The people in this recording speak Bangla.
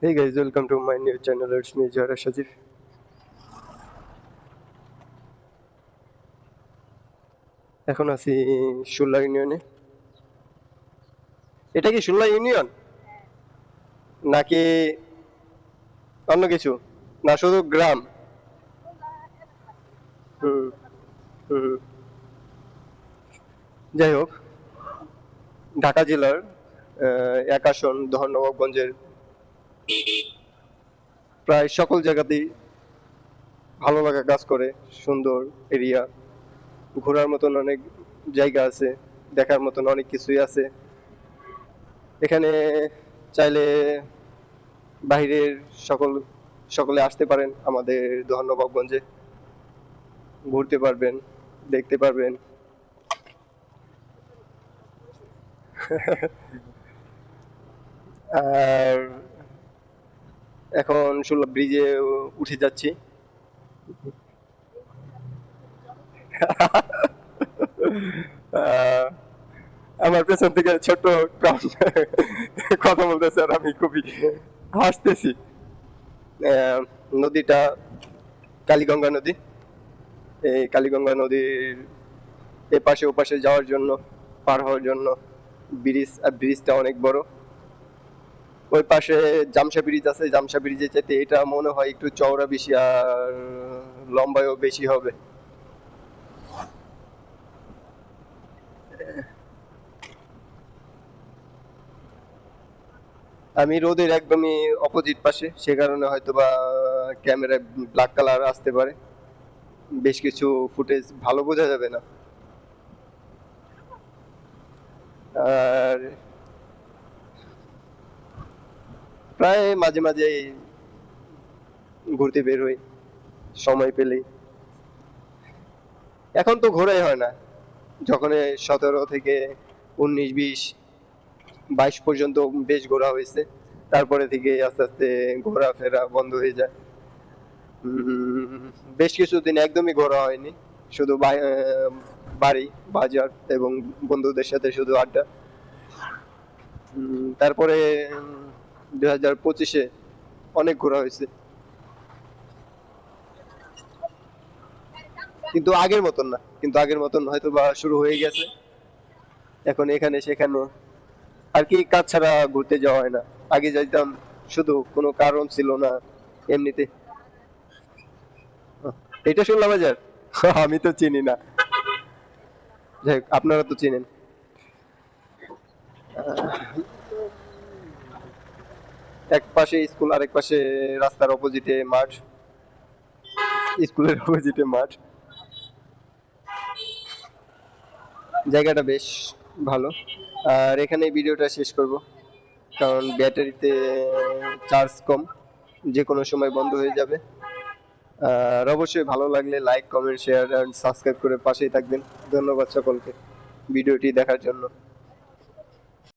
Hey guys, welcome to my new channel. It's me, Jara Shazif. এখন আছি সুল্লা ইউনিয়নে এটা কি সুল্লা ইউনিয়ন নাকি অন্য কিছু না শুধু গ্রাম। যাই হোক ঢাকা জেলার এক আসন ধর্মনবাবগঞ্জের প্রায় সকল জায়গাতেই ভালো লাগা কাজ করে, সুন্দর এরিয়া, ঘোরার মতন অনেক জায়গা আছে, দেখার মতন অনেক কিছুই আছে। এখানে চাইলে বাইরের সকল, সকলে আসতে পারেন আমাদের ধর্মনবাবগঞ্জে ঘুরতে পারবেন, দেখতে পারবেন। আর এখন শুনল ব্রিজে উঠে যাচ্ছি। আমার পেছন থেকে ছোট্ট কথা বলতেছে আর আমি খুবই হাসতেছি। নদীটা কালীগঙ্গা নদী। এই কালীগঙ্গা নদীর এপাশে ওপাশে যাওয়ার জন্য, পার হওয়ার জন্য ব্রিজ, আর ব্রিজটা অনেক বড়। ওই পাশে জামশা ব্রিজ আছে জামশা ব্রিজে যেতে এটা মনে হয় একটু চওড়া বেশি আর লম্বায়ও বেশি হবে। আমি রোদের একদমই অপোজিট পাশে, সে কারণে হয়তো বা ক্যামেরায় ব্ল্যাক কালার আসতে পারে। বেশ কিছু ফুটেজ ভালো বোঝা যাবে না। আর প্রায় মাঝে মাঝে ঘুরতে বের হই, সময় পেলেই এখন তো ঘোরাই হয় না। যখন সতেরো থেকে উনিশ, বিশ, বাইশ পর্যন্ত বেশ ঘোরা হয়েছে, তারপরে থেকে আস্তে আস্তে ঘোরাফেরা বন্ধ হয়ে যায়। বেশ কিছুদিন একদমই ঘোরা হয়নি। শুধু বাড়ি, বাজার এবং বন্ধুদের সাথে শুধু আড্ডা। তারপরে দুই হাজার অনেক ঘোরা হয়েছে। কিন্তু আগের মতন না। কিন্তু আগের মতন হয়তো বা শুরু হয়ে গেছে। এখন এখানে সেখানে আর কি কাজ ছাড়া ঘুরতে যাওয়া হয় না। আগে যাইতাম, শুধু কোনো কারণ ছিল না এমনিতে। এটা শুনলাম বাজার আমি তো চিনি না। যাই আপনারা তো চিনেন। এক পাশে স্কুল, আরেক পাশে রাস্তার অপোজিটে মাঠ। স্কুলের অপোজিটে মাঠ। জায়গাটা বেশ ভালো। আর এখানে ভিডিওটা শেষ করব, কারণ ব্যাটারিতে চার্জ কম যে কোনো সময় বন্ধ হয়ে যাবে। আর অবশ্যই ভালো লাগলে like comment share and subscribe করে পাশেই থাকবেন। ধন্যবাদ সকলকে ভিডিওটি দেখার জন্য।